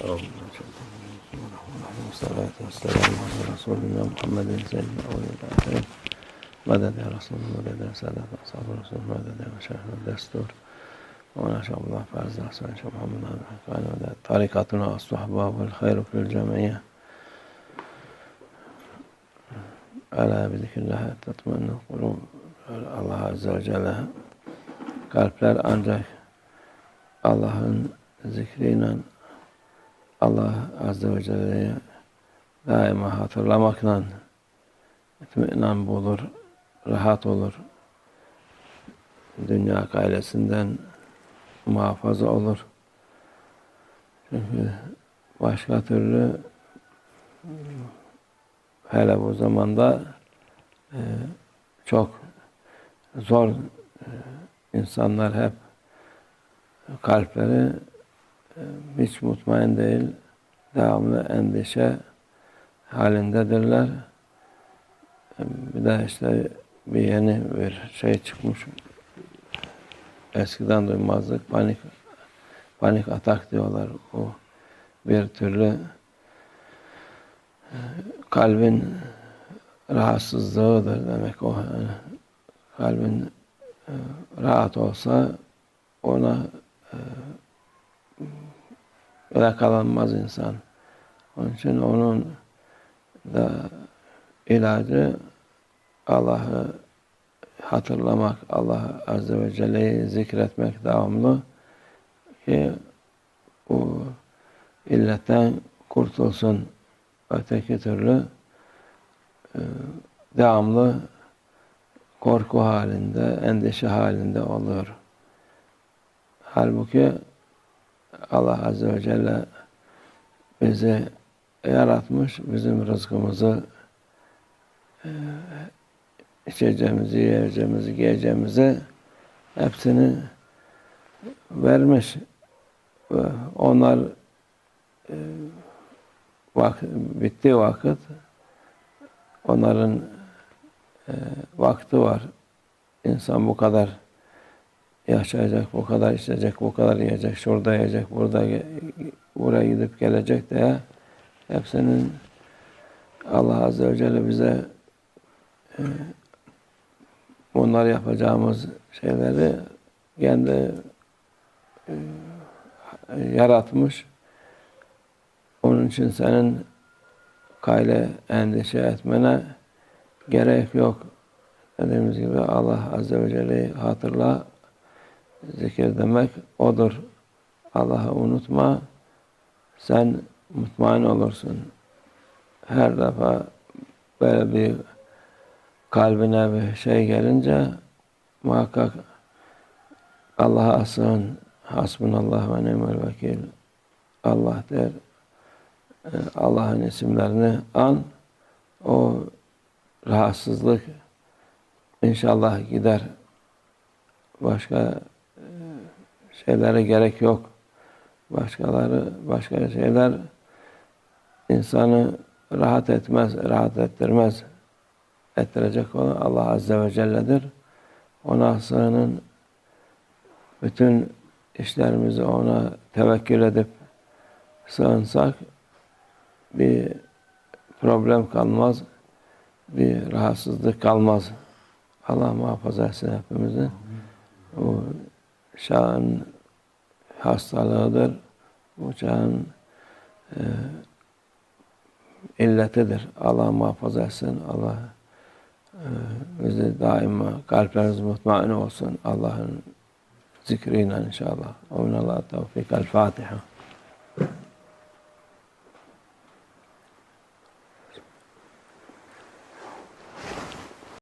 والصلاة والسلام على رسولنا محمد سيد الأولين والآخرين مدد يا رسول الله مدد يا سادة أصحاب الرسول مدد يا مشايخ الدستور وأنا شاء الله فعز أحسن شاء محمد عبد الحكام مدد طريقتنا الصحبة والخير في الجمعية ألا بذكر الله تطمئن القلوب Allah Azze ve Celle kalpler ancak Allah'ın zikriyle Allah Azze ve Celle'yi daima hatırlamakla itminan bulur, rahat olur. Dünya gailesinden muhafaza olur. Çünkü başka türlü hele bu zamanda e, çok zor e, insanlar hep kalpleri hiç mutmain değil, devamlı endişe halindedirler. Bir de işte bir yeni bir şey çıkmış. Eskiden duymazdık. Panik panik atak diyorlar. O bir türlü kalbin rahatsızlığıdır demek o. Yani kalbin e, rahat olsa ona e, yakalanmaz insan. Onun için onun da ilacı Allah'ı hatırlamak, Allah Azze ve Celle'yi zikretmek devamlı ki bu illetten kurtulsun. Öteki türlü e, devamlı korku halinde, endişe halinde olur. Halbuki Allah Azze ve Celle bizi yaratmış, bizim rızkımızı e, içeceğimizi, yiyeceğimizi, giyeceğimizi hepsini vermiş. Ve onlar e, vak bittiği vakit onların e, vakti var. İnsan bu kadar yaşayacak, bu kadar içecek, bu kadar yiyecek, şurada yiyecek, burada buraya gidip gelecek diye hepsinin Allah Azze ve Celle bize e, bunlar yapacağımız şeyleri kendi e, yaratmış. Onun için senin kayle endişe etmene gerek yok. Dediğimiz gibi Allah Azze ve Celle'yi hatırla, zikir demek odur. Allah'ı unutma, sen mutmain olursun. Her defa böyle bir kalbine bir şey gelince muhakkak Allah'a sığın. Hasbunallah ve ni'mel vekil. Allah der. Allah'ın isimlerini an. O rahatsızlık inşallah gider. Başka şeylere gerek yok. Başkaları, başka şeyler insanı rahat etmez, rahat ettirmez. Ettirecek olan Allah Azze ve Celle'dir. Ona sığının bütün işlerimizi ona tevekkül edip sığınsak bir problem kalmaz, bir rahatsızlık kalmaz. Allah muhafaza etsin hepimizi. O şahın hastalığıdır. Bu çağın e, illetidir. Allah muhafaza etsin. Allah e, bizi daima kalplerimiz mutmain olsun. Allah'ın zikriyle inşallah. Ve minallah tevfik. El Fatiha.